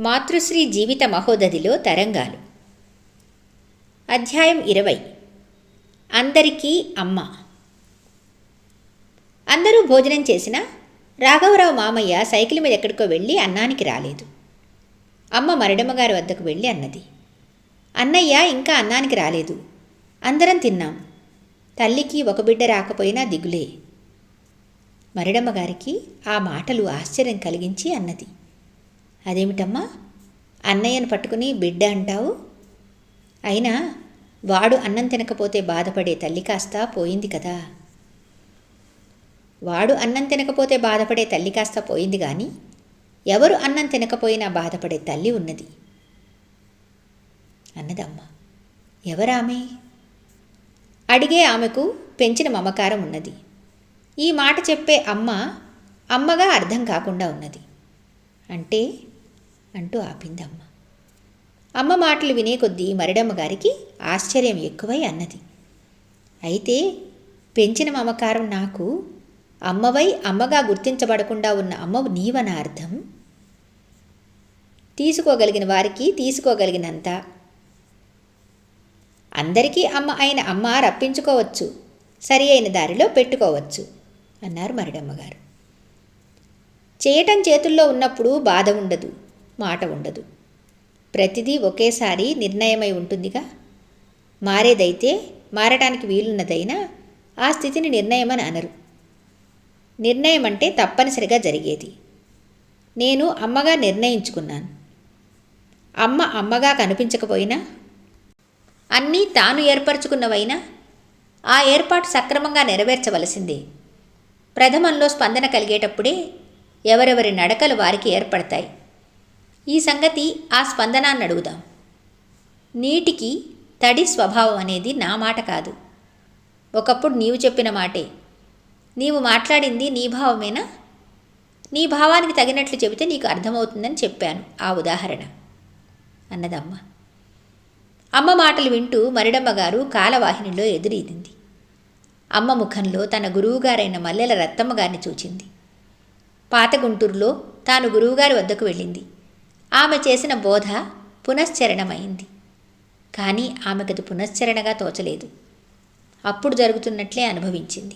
మాతృశ్రీ జీవిత మహోదధిలో తరంగాలు. అధ్యాయం ఇరవై. అందరికీ అమ్మ. అందరూ భోజనం చేసిన రాఘవరావు మామయ్య సైకిల్ మీద ఎక్కడికో వెళ్ళి అన్నానికి రాలేదు. అమ్మ మరడమ్మగారి వద్దకు వెళ్ళి అన్నది. అన్నయ్య ఇంకా అన్నానికి రాలేదు. అందరం తిన్నాం. తల్లికి ఒక బిడ్డ రాకపోయినా దిగులే. మరడమ్మగారికి ఆ మాటలు ఆశ్చర్యం కలిగించి అన్నది. అదేమిటమ్మా? అన్నయ్యను పట్టుకుని బిడ్డ అంటావు? అయినా వాడు అన్నం తినకపోతే బాధపడే తల్లి కాస్త పోయింది కదా. వాడు అన్నం తినకపోతే బాధపడే తల్లి కాస్త పోయింది కానీ ఎవరు అన్నం తినకపోయినా బాధపడే తల్లి ఉన్నది. అన్నదమ్మ ఎవరామె? అడిగే ఆమెకు పెంచిన మమకారం ఉన్నది. ఈ మాట చెప్పే అమ్మ అమ్మగా అర్థం కాకుండా ఉన్నది. అంటే అంటూ ఆపింది అమ్మ. అమ్మ మాటలు వినే కొద్దీ మరిడమ్మ గారికి ఆశ్చర్యం ఎక్కువై అన్నది. అయితే పెంచిన మమకారం నాకు అమ్మవై అమ్మగా గుర్తించబడకుండా ఉన్న అమ్మ నీవన అర్థం? తీసుకోగలిగిన వారికి తీసుకోగలిగినంత. అందరికీ అమ్మ అయిన అమ్మ రప్పించుకోవచ్చు. సరి అయిన దారిలో పెట్టుకోవచ్చు అన్నారు మరిడమ్మగారు చేయటం చేతుల్లో ఉన్నప్పుడు బాధ ఉండదు. మాట ఉండదు. ప్రతిదీ ఒకేసారి నిర్ణయమై ఉంటుందిగా. మారేదైతే మారటానికి వీలున్నదైనా ఆ స్థితిని నిర్ణయమని అనరు. నిర్ణయం అంటే తప్పనిసరిగా జరిగేది. నేను అమ్మగా నిర్ణయించుకున్నాను. అమ్మ అమ్మగా కనిపించకపోయినా అన్నీ తాను ఏర్పరచుకున్నవైనా ఆ ఏర్పాటు సక్రమంగా నెరవేర్చవలసిందే. ప్రథమంలో స్పందన కలిగేటప్పుడే ఎవరెవరి నడకలు వారికి ఏర్పడతాయి. ఈ సంగతి ఆ స్పందనాన్ని అడుగుదాం. నీటికి తడి స్వభావం అనేది నా మాట కాదు. ఒకప్పుడు నీవు చెప్పిన మాటే. నీవు మాట్లాడింది నీ భావమేనా? నీ భావానికి తగినట్లు చెబితే నీకు అర్థమవుతుందని చెప్పాను. ఆ ఉదాహరణ. అన్నదమ్మ. అమ్మ మాటలు వింటూ మరిడమ్మ గారు కాలవాహినిలో ఎదురీదింది. అమ్మ ముఖంలో తన గురువుగారైన మల్లెల రత్తమ్మ గారిని చూచింది. పాత గుంటూరులో తాను గురువుగారి వద్దకు వెళ్ళింది. ఆమె చేసిన బోధ పునశ్చరణమైంది. కానీ ఆమెకది పునశ్చరణగా తోచలేదు. అప్పుడు జరుగుతున్నట్లే అనుభవించింది.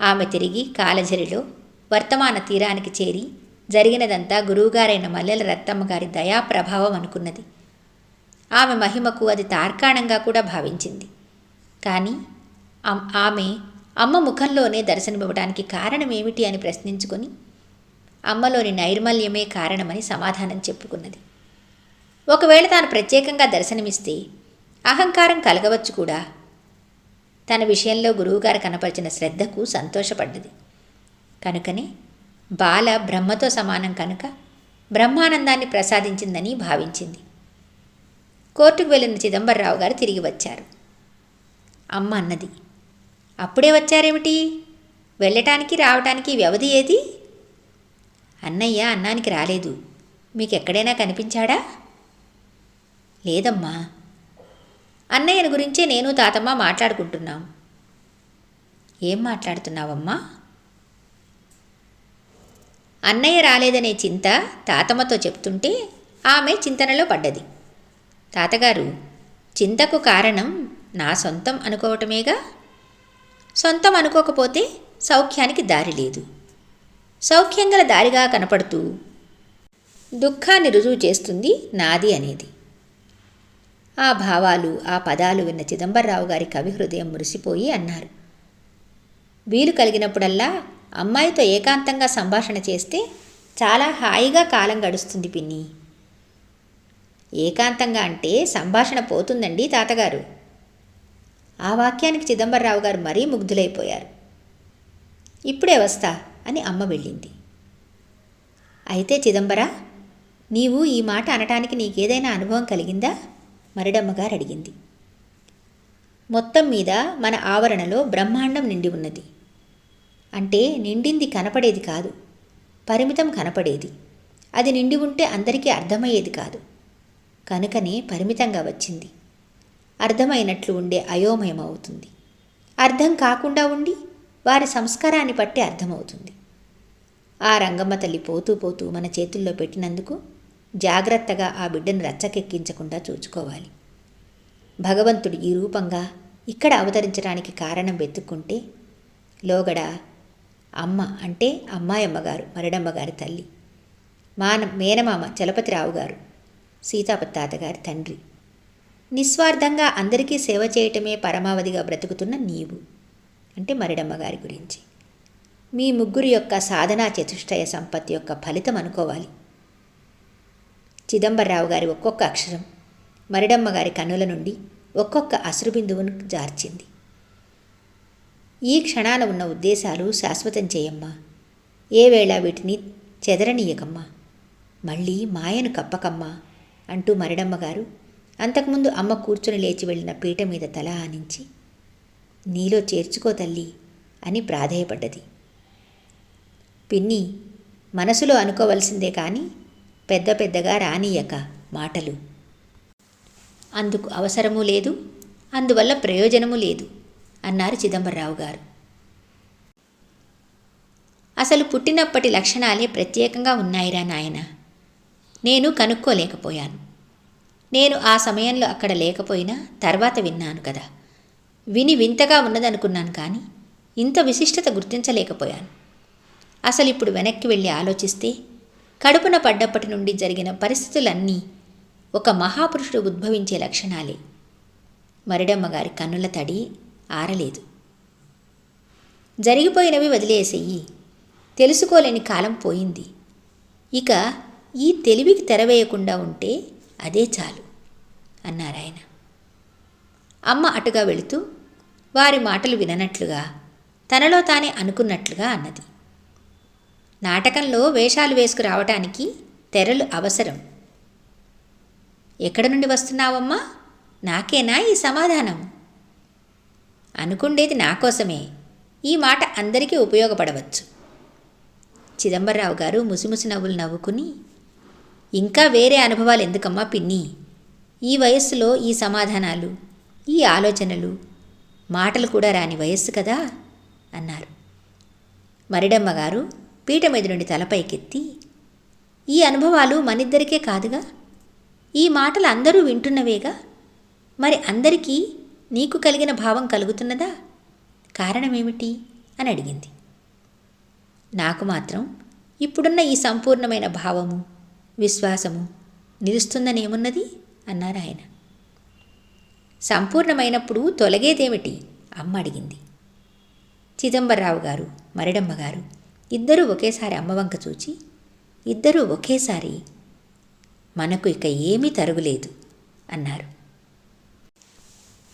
ఆమె తిరిగి కాలజరిలో వర్తమాన తీరానికి చేరి జరిగినదంతా గురువుగారైన మల్లెల రత్తమ్మ గారి దయా ప్రభావం అనుకున్నది. ఆమె మహిమకు అది తార్కాణంగా కూడా భావించింది. కానీ ఆమె అమ్మ ముఖంలోనే దర్శనమివ్వడానికి కారణమేమిటి అని ప్రశ్నించుకొని అమ్మలోని నైర్మల్యమే కారణమని సమాధానం చెప్పుకున్నది. ఒకవేళ తాను ప్రత్యేకంగా దర్శనమిస్తే అహంకారం కలగవచ్చు కూడా. తన విషయంలో గురువుగారు కనపరిచిన శ్రద్ధకు సంతోషపడ్డది. కనుకనే బాల బ్రహ్మతో సమానం కనుక బ్రహ్మానందాన్ని ప్రసాదించిందని భావించింది. కోర్టుకు వెళ్ళిన చిదంబరరావు గారు తిరిగి వచ్చారు. అమ్మ అన్నది అప్పుడే వచ్చారేమిటి? వెళ్ళటానికి రావటానికి వ్యవధి ఏది? అన్నయ్య అన్నానికి రాలేదు. మీకు ఎక్కడైనా కనిపించాడా? లేదమ్మా. అన్నయ్యని గురించే నేను తాతమ్మ మాట్లాడుకుంటున్నాం. ఏం మాట్లాడుతున్నావమ్మా? అన్నయ్య రాలేదనే చింత తాతమ్మతో చెప్తుంటే ఆమె చింతనలో పడ్డది. తాతగారు చింతకు కారణం నా సొంతం అనుకోవటమేగా? సొంతం అనుకోకపోతే సౌఖ్యానికి దారి లేదు. సౌఖ్యంగల దారిగా కనపడుతూ దుఃఖాన్ని రుజువు చేస్తుంది నాది అనేది. ఆ భావాలు ఆ పదాలు విన్న చిదంబరరావు గారి కవి హృదయం మురిసిపోయి అన్నారు. వీలు కలిగినప్పుడల్లా అమ్మాయితో ఏకాంతంగా సంభాషణ చేస్తే చాలా హాయిగా కాలం గడుస్తుంది పిన్ని. ఏకాంతంగా అంటే సంభాషణ పోతుందండి తాతగారు. ఆ వాక్యానికి చిదంబరరావు గారు మరీ ముగ్ధులైపోయారు. ఇప్పుడే వస్తా. అని అమ్మ వెళ్ళింది. అయితే చిదంబరా నీవు ఈ మాట అనటానికి నీకేదైనా అనుభవం కలిగిందా? మరిడమ్మగారు అడిగింది. మొత్తం మీద మన ఆవరణలో బ్రహ్మాండం నిండి ఉన్నది. అంటే నిండింది కనపడేది కాదు. పరిమితం కనపడేది. అది నిండి ఉంటే అందరికీ అర్థమయ్యేది కాదు. కనుకనే పరిమితంగా వచ్చింది. అర్థమైనట్లు ఉండే అయోమయం అవుతుంది అర్థం కాకుండా ఉండి వారి సంస్కారాన్ని బట్టి అర్థమవుతుంది. ఆ రంగమ్మ తల్లి పోతూ పోతూ మన చేతుల్లో పెట్టినందుకు జాగ్రత్తగా ఆ బిడ్డను రచ్చకెక్కించకుండా చూసుకోవాలి భగవంతుడు ఈ రూపంగా ఇక్కడ అవతరించడానికి కారణం వెతుక్కుంటే లోగడ అమ్మ అంటే అమ్మాయమ్మగారు మరడమ్మగారి తల్లి మాన మేనమామ చలపతిరావు గారు సీతాపతి తాతగారి తండ్రి. నిస్వార్థంగా అందరికీ సేవ చేయటమే పరమావధిగా బ్రతుకుతున్న నీవు అంటే మరిడమ్మగారి గురించి. మీ ముగ్గురు యొక్క సాధనా చతుష్టయ సంపత్తి యొక్క ఫలితం అనుకోవాలి. చిదంబరరావు గారి ఒక్కొక్క అక్షరం మరిడమ్మ గారి కన్నుల నుండి ఒక్కొక్క అశ్రుబిందువును జార్చింది. ఈ క్షణాన ఉన్న ఉద్దేశాలు శాశ్వతం చేయమ్మా. ఏ వేళ వీటిని చెదరనీయకమ్మా. మళ్ళీ మాయను కప్పకమ్మా అంటూ మరిడమ్మగారు అంతకుముందు అమ్మ కూర్చుని లేచి వెళ్ళిన పీట మీద తల ఆనించి నీలో చేర్చుకో తల్లి అని ప్రాధేయపడ్డది. పిన్ని మనసులో అనుకోవలసిందే కానీ పెద్ద పెద్దగా రానియక మాటలు. అందుకు అవసరమూ లేదు అందువల్ల ప్రయోజనము లేదు అన్నారు చిదంబరరావు గారు. అసలు పుట్టినప్పటి లక్షణాలే ప్రత్యేకంగా ఉన్నాయిరా నాయన. నేను కనుక్కోలేకపోయాను. నేను ఆ సమయంలో అక్కడ లేకపోయినా తర్వాత విన్నాను కదా. విని వింతగా ఉన్నదనుకున్నాను కానీ ఇంత విశిష్టత గుర్తించలేకపోయాను. అసలు ఇప్పుడు వెనక్కి వెళ్ళి ఆలోచిస్తే కడుపున పడ్డప్పటి నుండి జరిగిన పరిస్థితులన్నీ ఒక మహాపురుషుడు ఉద్భవించే లక్షణాలే. మరిడమ్మగారి కన్నుల తడి ఆరలేదు. జరిగిపోయినవి వదిలేసేయి. తెలుసుకోలేని కాలం పోయింది. ఇక ఈ తెలివికి తెరవేయకుండా ఉంటే అదే చాలు అన్నారాయన. అమ్మ అటుగా వెళుతూ వారి మాటలు విననట్లుగా తనలో తానే అనుకున్నట్లుగా అన్నది. నాటకంలో వేషాలు వేసుకురావటానికి తెరలు అవసరం. ఎక్కడ నుండి వస్తున్నావమ్మా? నాకేనా ఈ సమాధానం? అనుకుండేది నా కోసమే. ఈ మాట అందరికీ ఉపయోగపడవచ్చు. చిదంబరరావు గారు ముసిముసి నవ్వులు నవ్వుకుని ఇంకా వేరే అనుభవాలు ఎందుకమ్మా పిన్ని? ఈ వయస్సులో ఈ సమాధానాలు ఈ ఆలోచనలు మాటలు కూడా రాని వయస్సు కదా? అన్నారు. మరిడమ్మ గారు పీట మీద నుండి తలపైకెత్తి ఈ అనుభవాలు మనిద్దరికే కాదుగా? ఈ మాటలు అందరూ వింటున్నవేగా? మరి అందరికీ నీకు కలిగిన భావం కలుగుతున్నదా? కారణమేమిటి? అని అడిగింది. నాకు మాత్రం ఇప్పుడున్న ఈ సంపూర్ణమైన భావము విశ్వాసము నిలుస్తుందనేమున్నది? అన్నారు ఆయన. సంపూర్ణమైనప్పుడు తొలగేదేమిటి? అమ్మ అడిగింది. చిదంబరరావు గారు మరిడమ్మ గారు ఇద్దరూ ఒకేసారి అమ్మవంక చూచి ఇద్దరూ ఒకేసారి మనకు ఇక ఏమీ తరుగులేదు అన్నారు.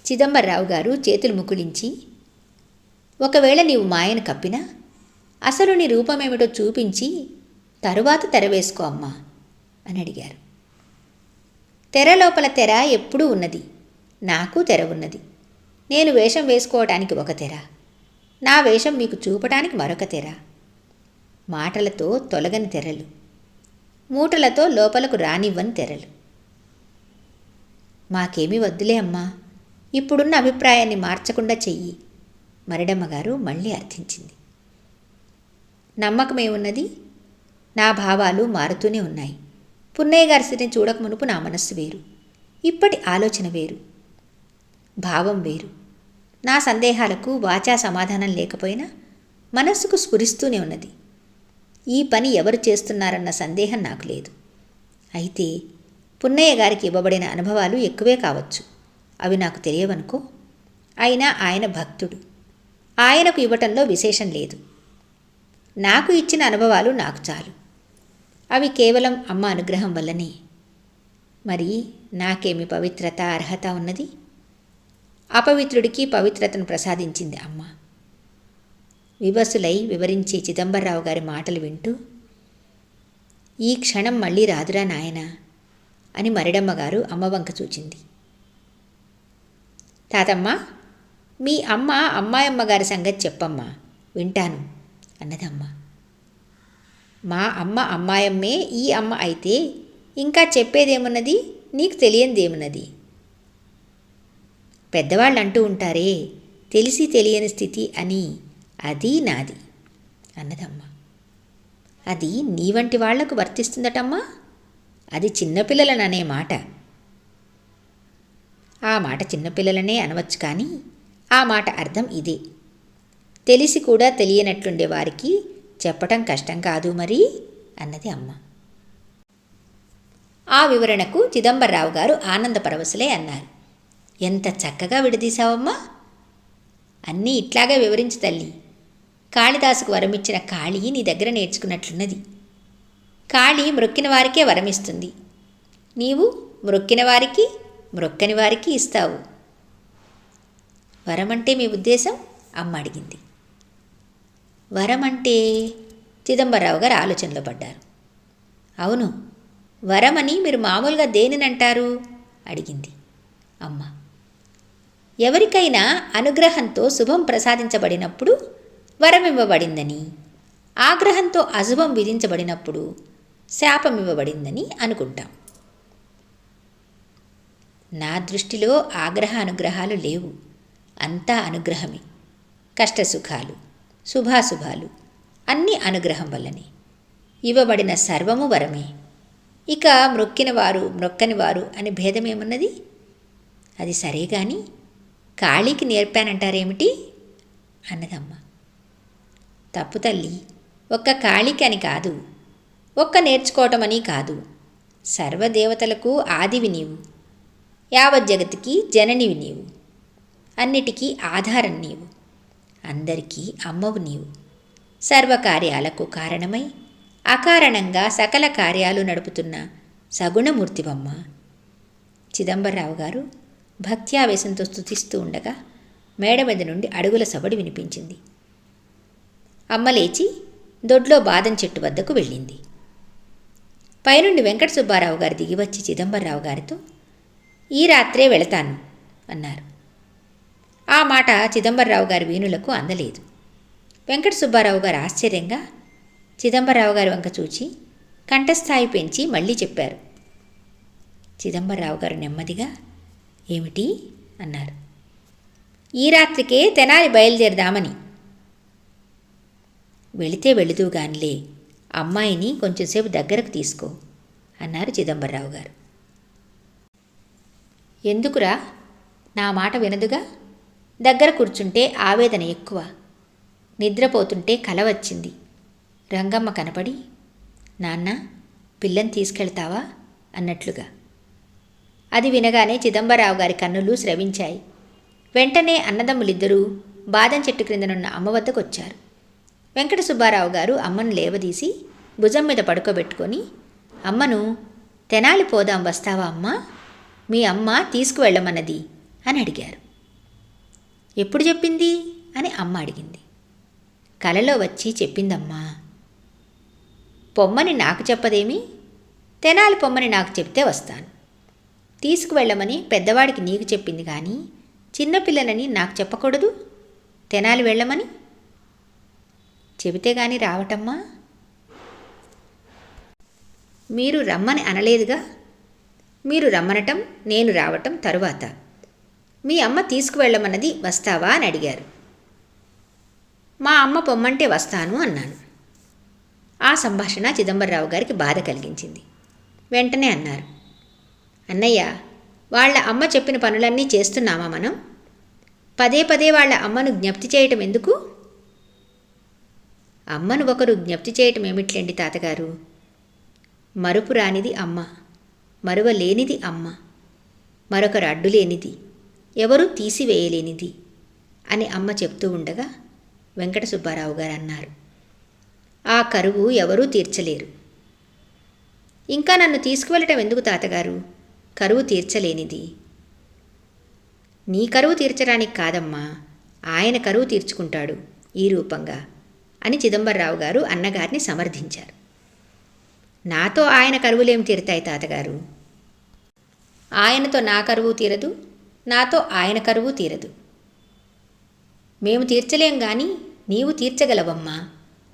చిదంబరరావు గారు చేతులు ముకుళించి ఒకవేళ నీవు మాయను కప్పినా అసలు నీ రూపమేమిటో చూపించి తరువాత తెర వేసుకో అమ్మా అని అడిగారు. తెర లోపల తెర ఎప్పుడూ ఉన్నది నాకు తెర ఉన్నది. నేను వేషం వేసుకోవటానికి ఒక తెర నా వేషం మీకు చూపటానికి మరొక తెర మాటలతో తొలగని తెరలు. మూటలతో లోపలకు రానివ్వని తెరలు. మాకేమీ వద్దులే అమ్మా. ఇప్పుడున్న అభిప్రాయాన్ని మార్చకుండా చెయ్యి. మరిడమ్మగారు మళ్ళీ అర్థించింది. నమ్మకమేమున్నది? నా భావాలు మారుతూనే ఉన్నాయి. పున్నయ్య గారి స్థితిని చూడక మునుపు నా మనస్సు వేరు. ఇప్పటి ఆలోచన వేరు. భావం వేరు. నా సందేహాలకు వాచా సమాధానం లేకపోయినా మనస్సుకు స్ఫురిస్తూనే ఉన్నది. ఈ పని ఎవరు చేస్తున్నారన్న సందేహం నాకు లేదు. అయితే పున్నయ్య గారికి ఇవ్వబడిన అనుభవాలు ఎక్కువే కావచ్చు. అవి నాకు తెలియవనుకో. అయినా ఆయన భక్తుడు. ఆయనకు ఇవ్వటంలో విశేషం లేదు. నాకు ఇచ్చిన అనుభవాలు నాకు చాలు. అవి కేవలం అమ్మ అనుగ్రహం వల్లనే. మరి నాకేమి పవిత్రత అర్హత ఉన్నది? అపవిత్రుడికి పవిత్రతను ప్రసాదించింది అమ్మ. వివసులై వివరించే చిదంబరరావు గారి మాటలు వింటూ ఈ క్షణం మళ్ళీ రాదురా నాయన అని మరిడమ్మగారు అమ్మవంక చూచింది. తాతమ్మ మీ అమ్మ అమ్మాయమ్మ గారి సంగతి చెప్పమ్మా వింటాను అన్నదమ్మ. మా అమ్మ అమ్మాయమ్మే ఈ అమ్మ అయితే ఇంకా చెప్పేదేమున్నది? నీకు తెలియనిదేమున్నది పెద్దవాళ్ళు అంటూ ఉంటారే తెలిసి తెలియని స్థితి అని అది నాది అన్నదమ్మ. అది నీ వంటి వాళ్ళకు వర్తిస్తుందటమ్మా? అది చిన్నపిల్లలననే మాట. ఆ మాట చిన్నపిల్లలనే అనవచ్చు కానీ ఆ మాట అర్థం ఇదే. తెలిసి కూడా తెలియనట్లుండే వారికి చెప్పటం కష్టం కాదు మరి అన్నది అమ్మ. ఆ వివరణకు చిదంబరరావు గారు ఆనంద పరవశులే అన్నారు. ఎంత చక్కగా విడదీశావమ్మా. అన్నీ ఇట్లాగే వివరించు తల్లి. కాళిదాసుకు వరమిచ్చిన కాళీ నీ దగ్గర నేర్చుకున్నట్లున్నది. కాళీ మ్రొక్కిన వారికే వరమిస్తుంది. నీవు మ్రొక్కిన వారికి మ్రొక్కని వారికి ఇస్తావు. వరమంటే మీ ఉద్దేశం? అమ్మ అడిగింది. వరమంటే? చిదంబరరావు గారు ఆలోచనలో పడ్డారు. అవును వరమని మీరు మామూలుగా దేనినంటారు? అడిగింది అమ్మ. ఎవరికైనా అనుగ్రహంతో శుభం ప్రసాదించబడినప్పుడు వరం ఇవ్వబడిందని ఆగ్రహంతో అశుభం విధించబడినప్పుడు శాపం ఇవ్వబడిందని అనుకుంటాం. నా దృష్టిలో ఆగ్రహ అనుగ్రహాలు లేవు. అంతా అనుగ్రహమే. కష్టసుఖాలు శుభాశుభాలు అన్నీ అనుగ్రహం వల్లనే. ఇవ్వబడిన సర్వము వరమే. ఇక మ్రొక్కిన వారు మ్రొక్కని వారు అని భేదమేమున్నది? అది సరే కానీ కాళీకి నేర్పానంటారేమిటి? అన్నదమ్మ. తప్పు తల్లి ఒక్క కాళికని కాదు ఒక్క నేర్చుకోవటమని కాదు. సర్వదేవతలకు ఆదివి నీవు యావజ్జగతికి జననివి నీవు అన్నిటికీ ఆధారం నీవు అందరికీ అమ్మవు నీవు. సర్వకార్యాలకు కారణమై అకారణంగా సకల కార్యాలు నడుపుతున్న సగుణమూర్తివమ్మ. చిదంబరరావు గారు భక్త్యావేశంతో స్థుతిస్తూ ఉండగా మేడ మీద నుండి అడుగుల సబడి వినిపించింది. అమ్మ లేచి దొడ్లో బాదం చెట్టు వద్దకు వెళ్ళింది. పైనుండి వెంకట సుబ్బారావు గారు దిగివచ్చి చిదంబరరావు గారితో ఈ రాత్రే వెళతాను అన్నారు. ఆ మాట చిదంబరరావు గారి వీణులకు అందలేదు. వెంకట సుబ్బారావు గారు ఆశ్చర్యంగా చిదంబరరావు గారి వంక చూచి కంఠస్థాయి పెంచి మళ్ళీ చెప్పారు. చిదంబరరావు గారు నెమ్మదిగా ఏమిటి? అన్నారు. ఈ రాత్రికే తెనాలి బయలుదేరదామని వెళితే వెళుదువు గానిలే. అమ్మాయిని కొంచెంసేపు దగ్గరకు తీసుకో అన్నారు చిదంబరరావు గారు. ఎందుకురా? నా మాట వినదుగా? దగ్గర కూర్చుంటే ఆవేదన ఎక్కువ. నిద్రపోతుంటే కల వచ్చింది. రంగమ్మ కనపడి నాన్న పిల్లని తీసుకెళ్తావా? అన్నట్లుగా. అది వినగానే చిదంబరరావు గారి కన్నులు స్రవించాయి. వెంటనే అన్నదమ్ములిద్దరూ బాదం చెట్టు క్రిందనున్న అమ్మ వద్దకు వచ్చారు వెంకట సుబ్బారావు గారు అమ్మను లేవదీసి భుజం మీద పడుకోబెట్టుకొని అమ్మను తెనాలి పోదాం వస్తావా అమ్మా? మీ అమ్మ తీసుకువెళ్ళమన్నది అని అడిగారు. ఎప్పుడు చెప్పింది? అని అమ్మ అడిగింది. కలలో వచ్చి చెప్పిందమ్మా. పొమ్మని నాకు చెప్పదేమి? తెనాలి పొమ్మని నాకు చెప్తే వస్తాను. తీసుకువెళ్ళమని పెద్దవాడికి నీకు చెప్పింది కానీ చిన్నపిల్లలని నాకు చెప్పకూడదు? తెనాలి వెళ్ళమని? చెబితే గాని రావటమ్మా. మీరు రమ్మని అనలేదుగా? మీరు రమ్మనటం నేను రావటం తరువాత. మీ అమ్మ తీసుకువెళ్ళమన్నది వస్తావా అని అడిగారు. మా అమ్మ పొమ్మంటే వస్తాను అన్నాను. ఆ సంభాషణ చిదంబరరావు గారికి బాధ కలిగించింది. వెంటనే అన్నారు. అన్నయ్య వాళ్ళ అమ్మ చెప్పిన పనులన్నీ చేస్తున్నామా మనం? పదే పదే వాళ్ళ అమ్మను జ్ఞప్తి చేయటం ఎందుకు? అమ్మను ఒకరు జ్ఞప్తి చేయటం ఏమిట్లేండి తాతగారు? మరుపు రానిది అమ్మ మరువలేనిది అమ్మ మరొకరు అడ్డులేనిది ఎవరూ తీసివేయలేనిది అని అమ్మ చెప్తూ ఉండగా వెంకట సుబ్బారావు గారు అన్నారు. ఆ కరువు ఎవరూ తీర్చలేరు. ఇంకా నన్ను తీసుకువెళ్ళటం ఎందుకు తాతగారు? కరువు తీర్చలేనిది. నీ కరువు తీర్చడానికి కాదమ్మా ఆయన కరువు తీర్చుకుంటాడు ఈ రూపంగా. అని చిదంబరరావు గారు అన్నగారిని సమర్థించారు. నాతో ఆయన కరువులేం తీరుతాయి తాతగారు? ఆయనతో నా కరువు తీరదు నాతో ఆయన కరువు తీరదు. మేము తీర్చలేం గాని నీవు తీర్చగలవమ్మా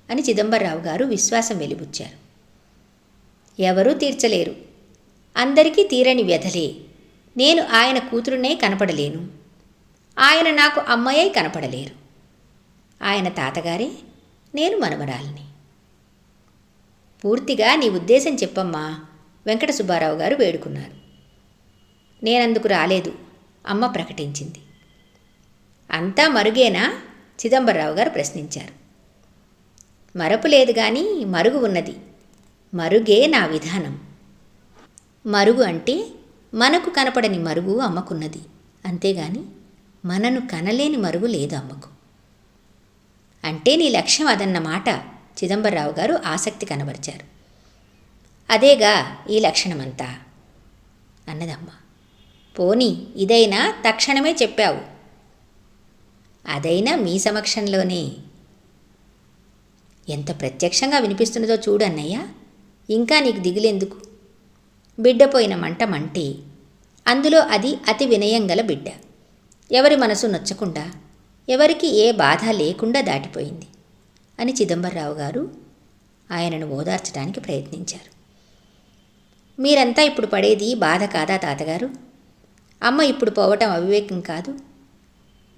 అని చిదంబరరావు గారు విశ్వాసం వెలిబుచ్చారు. ఎవరూ తీర్చలేరు. అందరికీ తీరని వ్యధలే. నేను ఆయన కూతురునే కనపడలేను. ఆయన నాకు అమ్మయ్యై కనపడలేరు. ఆయన తాతగారే నేను మనమరాలిని పూర్తిగా నీ ఉద్దేశం చెప్పమ్మా వెంకట సుబ్బారావు గారు వేడుకున్నారు. నేనందుకు రాలేదు అమ్మ ప్రకటించింది. అంతా మరుగేనా? చిదంబరరావు గారు ప్రశ్నించారు. మరపు లేదు కానీ మరుగు ఉన్నది. మరుగే నా విధానం. మరుగు అంటే మనకు కనపడని మరుగు అమ్మకున్నది. అంతేగాని మనను కనలేని మరుగు లేదు అమ్మకు. అంటే నీ లక్ష్యం అదన్నమాట. చిదంబరరావు గారు ఆసక్తి కనబరిచారు. అదేగా ఈ లక్షణమంతా? అన్నదమ్మ. పోనీ ఇదైనా తక్షణమే చెప్పావు. అదైనా మీ సమక్షంలోనే. ఎంత ప్రత్యక్షంగా వినిపిస్తున్నదో చూడన్నయ్య ఇంకా నీకు దిగులేందుకు? బిడ్డ పోయిన మంట మంటే. అందులో అది అతి వినయం గల బిడ్డ. ఎవరి మనసు నొచ్చకుండా? ఎవరికి ఏ బాధ లేకుండా దాటిపోయింది అని చిదంబరరావు గారు ఆయనను ఓదార్చడానికి ప్రయత్నించారు. మీరంతా ఇప్పుడు పడేది బాధ కాదా తాతగారు? అమ్మ ఇప్పుడు పోవటం అవివేకం కాదు.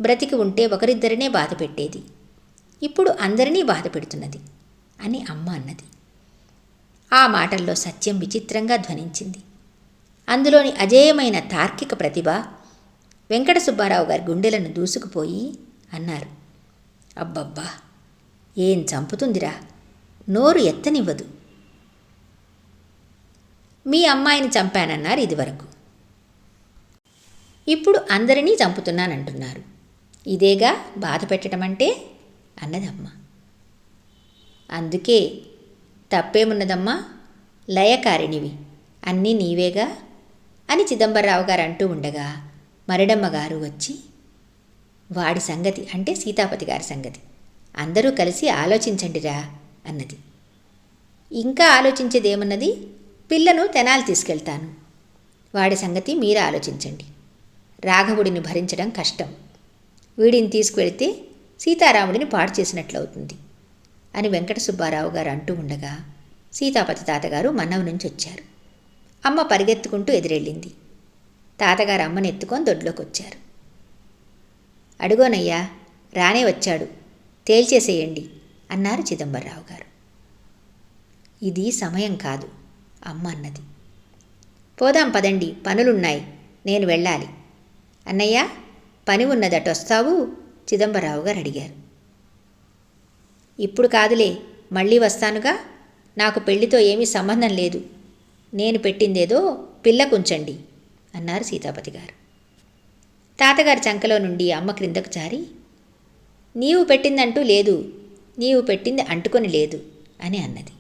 బ్రతికి ఉంటే ఒకరిద్దరినే బాధ పెట్టేది. ఇప్పుడు అందరినీ బాధ పెడుతున్నది అని అమ్మ అన్నది. ఆ మాటల్లో సత్యం విచిత్రంగా ధ్వనించింది. అందులోని అజేయమైన తార్కిక ప్రతిభ వెంకట సుబ్బారావు గారి గుండెలను దూసుకుపోయి అన్నారు. అబ్బబ్బా ఏం చంపుతుందిరా? నోరు ఎత్తనివ్వదు. మీ అమ్మాయిని చంపానన్నారు ఇదివరకు. ఇప్పుడు అందరినీ చంపుతున్నానంటున్నారు. ఇదేగా బాధ పెట్టడం అంటే అన్నదమ్మ. అందుకే తప్పేమున్నదమ్మా? లయకారిణివి. అన్నీ నీవేగా? అని చిదంబరరావు గారు అంటూ ఉండగా మరిడమ్మ గారు వచ్చి వాడి సంగతి అంటే సీతాపతి గారి సంగతి. అందరూ కలిసి ఆలోచించండిరా అన్నది. ఇంకా ఆలోచించేదేమన్నది? పిల్లను తెనాలి తీసుకెళ్తాను. వాడి సంగతి మీరు ఆలోచించండి. రాఘవుడిని భరించడం కష్టం. వీడిని తీసుకువెళ్తే సీతారాముడిని పాడు చేసినట్లవుతుంది అని వెంకట సుబ్బారావు గారు అంటూ ఉండగా సీతాపతి తాతగారు మన్నవ నుంచి వచ్చారు. అమ్మ పరిగెత్తుకుంటూ ఎదురెళ్ళింది. తాతగారు అమ్మని ఎత్తుకొని దొడ్లోకి వచ్చారు అడుగోనయ్యా రానే వచ్చాడు. తేల్చేసేయండి అన్నారు చిదంబరరావు గారు. ఇది సమయం కాదు అమ్మ అన్నది. పోదాం పదండి పనులున్నాయి నేను వెళ్ళాలి. అన్నయ్య పని ఉన్నదటొస్తావు చిదంబరరావు గారు అడిగారు. ఇప్పుడు కాదులే మళ్ళీ వస్తానుగా? నాకు పెళ్ళితో ఏమీ సంబంధం లేదు. నేను పెట్టిందేదో పిల్లకుంచండి అన్నారు సీతాపతి గారు. తాతగారి చంకలో నుండి అమ్మ క్రిందకు జారి నీవు పెట్టిందంటూ లేదు నీవు పెట్టింది అంటుకొని లేదు అని అన్నది.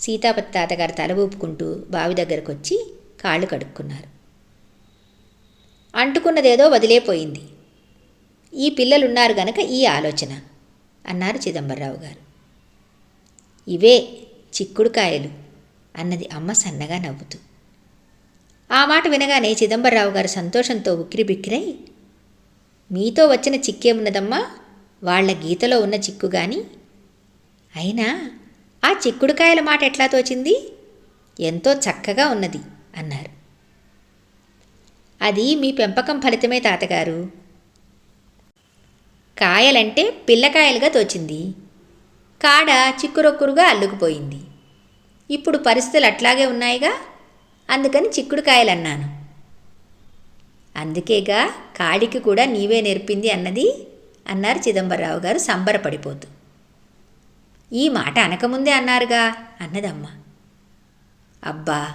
సీతాపతి తాతగారు తల ఊపుకుంటూ బావి దగ్గరకు వచ్చి కాళ్ళు కడుక్కున్నారు. అంటుకున్నదేదో వదిలేపోయింది. ఈ పిల్లలున్నారు గనక ఈ ఆలోచన అన్నారు చిదంబరరావు గారు. ఇవే చిక్కుడుకాయలు అన్నది అమ్మ సన్నగా నవ్వుతూ. ఆ మాట వినగానే చిదంబరరావు గారు సంతోషంతో ఉక్కిరిబిక్కిరై మీతో వచ్చిన చిక్కేమున్నదమ్మా? వాళ్ళ గీతలో ఉన్న చిక్కు గాని? అయినా ఆ చిక్కుడుకాయల మాట ఎట్లా తోచింది? ఎంతో చక్కగా ఉన్నది అన్నారు. అది మీ పెంపకం ఫలితమే తాతగారు. కాయలంటే పిల్లకాయలుగా తోచింది. కాడ చిక్కురొక్కురుగా అల్లుకుపోయింది. ఇప్పుడు పరిస్థితులు అట్లాగే ఉన్నాయిగా? అందుకని చిక్కుడుకాయలు అన్నాను అందుకేగా కాడికి కూడా నీవే నేర్పింది అన్నది అన్నారు చిదంబరరావు గారు సంబరపడిపోతూ. ఈ మాట అనకముందే అన్నారుగా అన్నదమ్మ. అబ్బా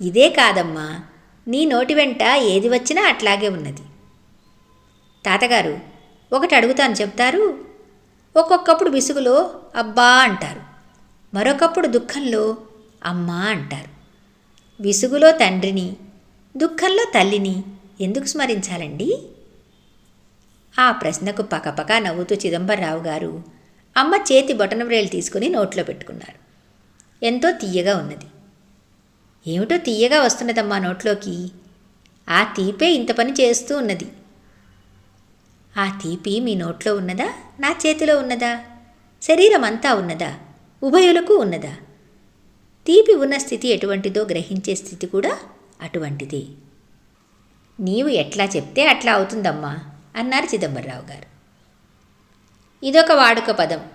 ఇదే కాదమ్మా నీ నోటి వెంట ఏది వచ్చినా అట్లాగే ఉన్నది. తాతగారు ఒకటి అడుగుతాను చెప్తారు? ఒక్కొక్కప్పుడు విసుగులో అబ్బా అంటారు. మరొకప్పుడు దుఃఖంలో అమ్మా అంటారు. విసుగులో తండ్రిని దుఃఖంలో తల్లిని ఎందుకు స్మరించాలండి? ఆ ప్రశ్నకు పకపక నవ్వుతూ చిదంబరరావు గారు అమ్మ చేతి బొటనవ్రేలు తీసుకుని నోట్లో పెట్టుకున్నారు. ఎంతో తీయగా ఉన్నది. ఏమిటో తీయగా వస్తున్నదమ్మా నోట్లోకి? ఆ తీపే ఇంత పని చేస్తూ ఉన్నది. ఆ తీపి మీ నోట్లో ఉన్నదా? నా చేతిలో ఉన్నదా? శరీరం అంతా ఉన్నదా? ఉభయులకు ఉన్నదా? తీపి ఉన్న స్థితి ఎటువంటిదో గ్రహించే స్థితి కూడా అటువంటిది. నీవు ఎట్లా చెప్తే అట్లా అవుతుందమ్మా అన్నారు చిదంబరరావు గారు. ఇదొక వాడుక పదం.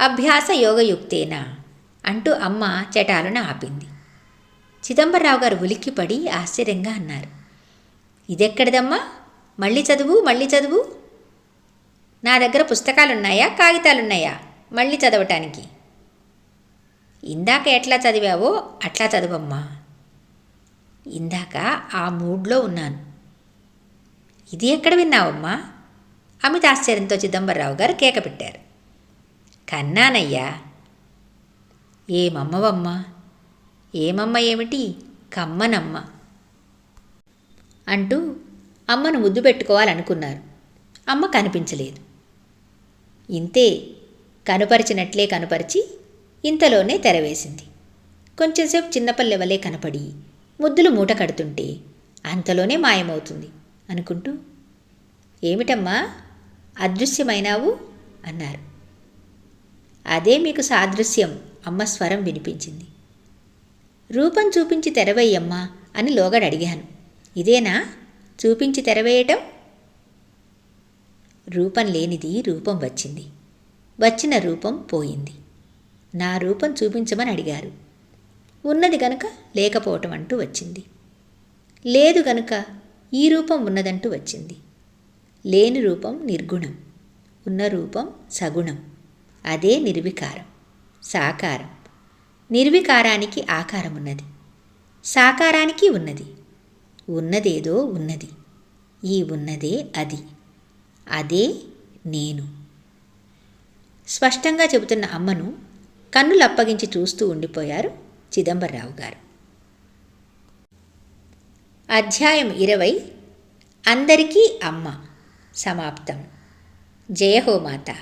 అభ్యాస యోగయుక్తేనా అంటూ అమ్మ చటాలను ఆపింది. చిదంబరరావు గారు ఉలిక్కిపడి ఆశ్చర్యంగా అన్నారు ఇదెక్కడిదమ్మా? మళ్ళీ చదువు మళ్ళీ చదువు? నా దగ్గర పుస్తకాలున్నాయా కాగితాలున్నాయా? మళ్ళీ చదవటానికి? ఇందాక ఎట్లా చదివావో అట్లా చదువమ్మా. ఇందాక ఆ మూడ్లో ఉన్నాను. ఇది ఎక్కడ విన్నావమ్మా? అమిత ఆశ్చర్యంతో చిదంబరరావు గారు కేక పెట్టారు. కన్నానయ్యా. ఏమమ్మవమ్మ? ఏమమ్మ ఏమిటి? కమ్మనమ్మ. అంటూ అమ్మను ముద్దు పెట్టుకోవాలనుకున్నారు. అమ్మ కనిపించలేదు. ఇంతే కనుపరిచినట్లే కనుపరిచి ఇంతలోనే తెరవేసింది. కొంచెంసేపు చిన్నపల్లె వలె కనపడి ముద్దులు మూట కడుతుంటే అంతలోనే మాయమవుతుంది అనుకుంటూ ఏమిటమ్మా? అదృశ్యమైనావు? అన్నారు. అదే మీకు సాదృశ్యం అమ్మ స్వరం వినిపించింది. రూపం చూపించి తెరవేయమ్మా అని లోగడ అడిగాను. ఇదేనా? చూపించి తెరవేయటం? రూపం లేనిది రూపం వచ్చింది. వచ్చిన రూపం పోయింది. నా రూపం చూపించమని అడిగారు. ఉన్నది గనుక లేకపోవటం అంటూ వచ్చింది. లేదు గనుక ఈ రూపం ఉన్నదంటూ వచ్చింది. లేని రూపం నిర్గుణం ఉన్న రూపం సగుణం అదే నిర్వికారం సాకారం. నిర్వికారానికి ఆకారం ఉన్నది సాకారానికి ఉన్నది ఉన్నదేదో ఉన్నది ఈ ఉన్నదే అది అదే నేను. స్పష్టంగా చెబుతున్న అమ్మను కన్నులు అప్పగించి చూస్తూ ఉండిపోయారు చిదంబరరావు గారు. అధ్యాయం ఇరవై అందరికీ అమ్మ. సమాప్తం. జయ హో మాత.